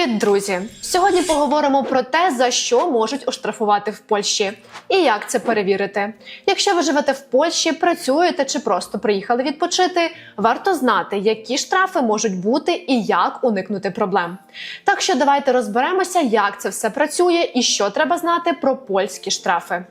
Привіт, друзі! Сьогодні поговоримо про те, за що можуть оштрафувати в Польщі і як це перевірити. Якщо ви живете в Польщі, працюєте чи просто приїхали відпочити, варто знати, які штрафи можуть бути і як уникнути проблем. Так що давайте розберемося, як це все працює і що треба знати про польські штрафи.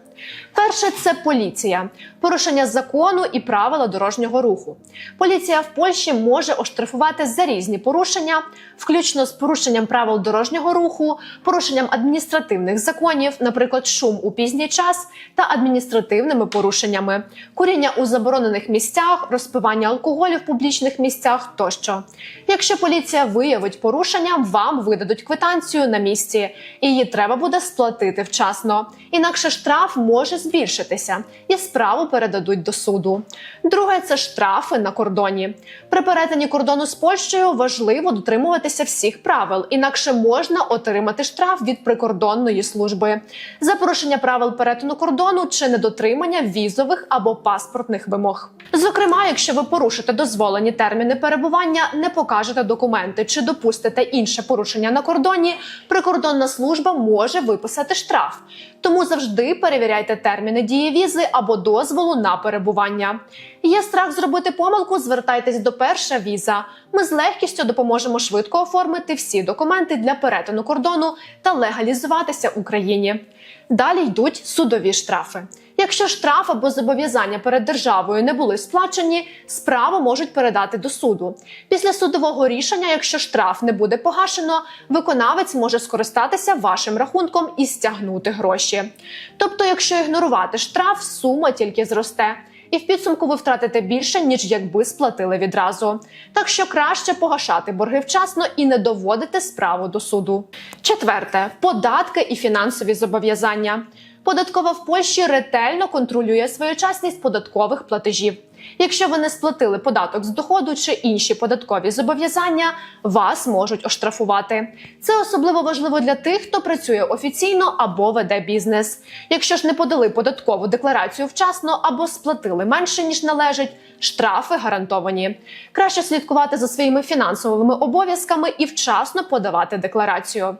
Перше це поліція, порушення закону і правила дорожнього руху. Поліція в Польщі може оштрафувати за різні порушення, включно з порушенням правил дорожнього руху, порушенням адміністративних законів, наприклад, шум у пізній час, та адміністративними порушеннями, куріння у заборонених місцях, розпивання алкоголю в публічних місцях тощо. Якщо поліція виявить порушення, вам видадуть квитанцію на місці, і її треба буде сплатити вчасно. Інакше штраф може збільшитися і справу передадуть до суду. Друге це штрафи на кордоні. При перетині кордону з Польщею важливо дотримуватися всіх правил, інакше можна отримати штраф від прикордонної служби за порушення правил перетину кордону чи недотримання візових або паспортних вимог. Зокрема, якщо ви порушите дозволені терміни перебування, не покажете документи чи допустите інше порушення на кордоні, прикордонна служба може виписати штраф. Тому завжди перевіряйте терміни дії візи або дозволу на перебування. Є страх зробити помилку, звертайтесь до перша віза. Ми з легкістю допоможемо швидко оформити всі документи для перетину кордону та легалізуватися в Україні. Далі йдуть судові штрафи. Якщо штраф або зобов'язання перед державою не були сплачені, справу можуть передати до суду. Після судового рішення, якщо штраф не буде погашено, виконавець може скористатися вашим рахунком і стягнути гроші. Тобто, якщо ігнорувати штраф, сума тільки зросте. І в підсумку ви втратите більше, ніж якби сплатили відразу. Так що краще погашати борги вчасно і не доводити справу до суду. Четверте податки і фінансові зобов'язання. Податкова в Польщі ретельно контролює своєчасність податкових платежів. Якщо ви не сплатили податок з доходу чи інші податкові зобов'язання, вас можуть оштрафувати. Це особливо важливо для тих, хто працює офіційно або веде бізнес. Якщо ж не подали податкову декларацію вчасно або сплатили менше ніж належить, штрафи гарантовані. Краще слідкувати за своїми фінансовими обов'язками і вчасно подавати декларацію.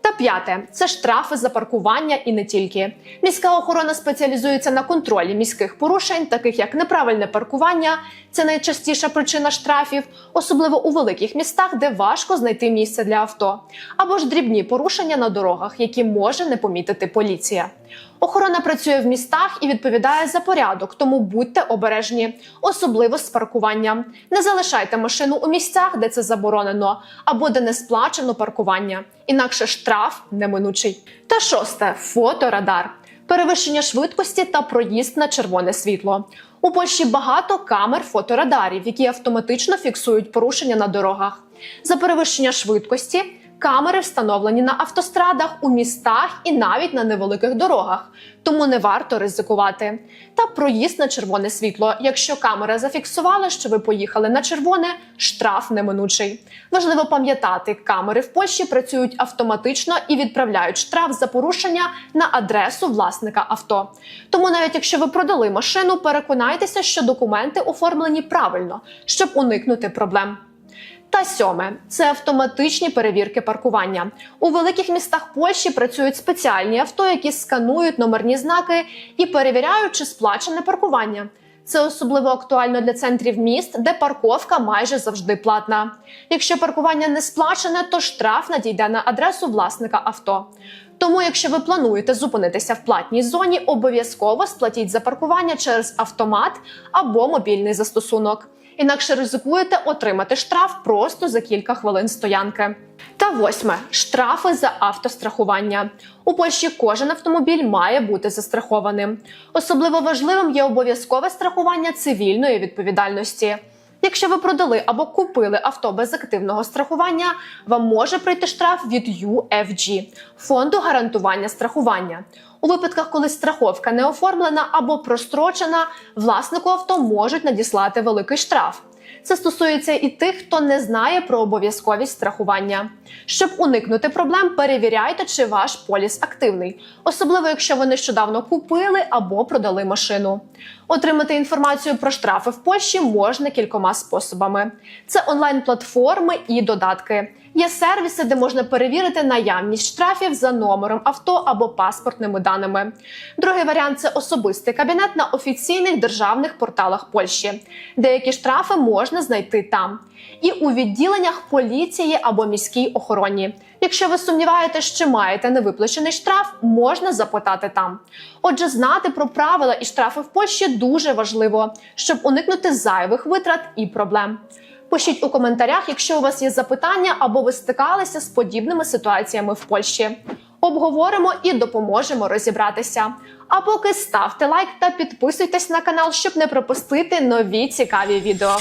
Та п'яте це штрафи за паркування і не тільки. Міська охорона спеціалізується на контролі міських порушень, таких як неправильне паркування, це найчастіша причина штрафів, особливо у великих містах, де важко знайти місце для авто, або ж дрібні порушення на дорогах, які може не помітити поліція. Охорона працює в містах і відповідає за порядок, тому будьте обережні, особливо з паркуванням. Не залишайте машину у місцях, де це заборонено, або де не сплачено паркування. Інакше штраф неминучий. Та шосте фоторадар. Перевищення швидкості та проїзд на червоне світло. У Польщі багато камер фоторадарів, які автоматично фіксують порушення на дорогах. За перевищення швидкості камери встановлені на автострадах, у містах і навіть на невеликих дорогах, тому не варто ризикувати. Та проїзд на червоне світло. Якщо камера зафіксувала, що ви поїхали на червоне, штраф неминучий. Важливо пам'ятати, камери в Польщі працюють автоматично і відправляють штраф за порушення на адресу власника авто. Тому, навіть якщо ви продали машину, переконайтеся, що документи оформлені правильно, щоб уникнути проблем. Та сьоме це автоматичні перевірки паркування. У великих містах Польщі працюють спеціальні авто, які сканують номерні знаки і перевіряють, чи сплачене паркування. Це особливо актуально для центрів міст, де парковка майже завжди платна. Якщо паркування не сплачене, то штраф надійде на адресу власника авто. Тому, якщо ви плануєте зупинитися в платній зоні, обов'язково сплатіть за паркування через автомат або мобільний застосунок. Інакше ризикуєте отримати штраф просто за кілька хвилин стоянки. Та восьме штрафи за автострахування. У Польщі кожен автомобіль має бути застрахованим. Особливо важливим є обов'язкове страхування цивільної відповідальності. Якщо ви продали або купили авто без активного страхування, вам може прийти штраф від UFG – фонду гарантування страхування. У випадках, коли страховка не оформлена або прострочена, власнику авто можуть надіслати великий штраф. Це стосується і тих, хто не знає про обов'язковість страхування. Щоб уникнути проблем, перевіряйте, чи ваш поліс активний, особливо якщо ви нещодавно купили або продали машину. Отримати інформацію про штрафи в Польщі можна кількома способами: це онлайн-платформи і додатки. Є сервіси, де можна перевірити наявність штрафів за номером авто або паспортними даними. Другий варіант це особистий кабінет на офіційних державних порталах Польщі. Деякі штрафи можна знайти там. І у відділеннях поліції або міській охороні. Якщо ви сумніваєтесь, чи маєте невиплачений штраф, можна запитати там. Отже, знати про правила і штрафи в Польщі дуже важливо, щоб уникнути зайвих витрат і проблем. Пишіть у коментарях, якщо у вас є запитання або ви стикалися з подібними ситуаціями в Польщі. Обговоримо і допоможемо розібратися. А поки ставте лайк та підписуйтесь на канал, щоб не пропустити нові цікаві відео.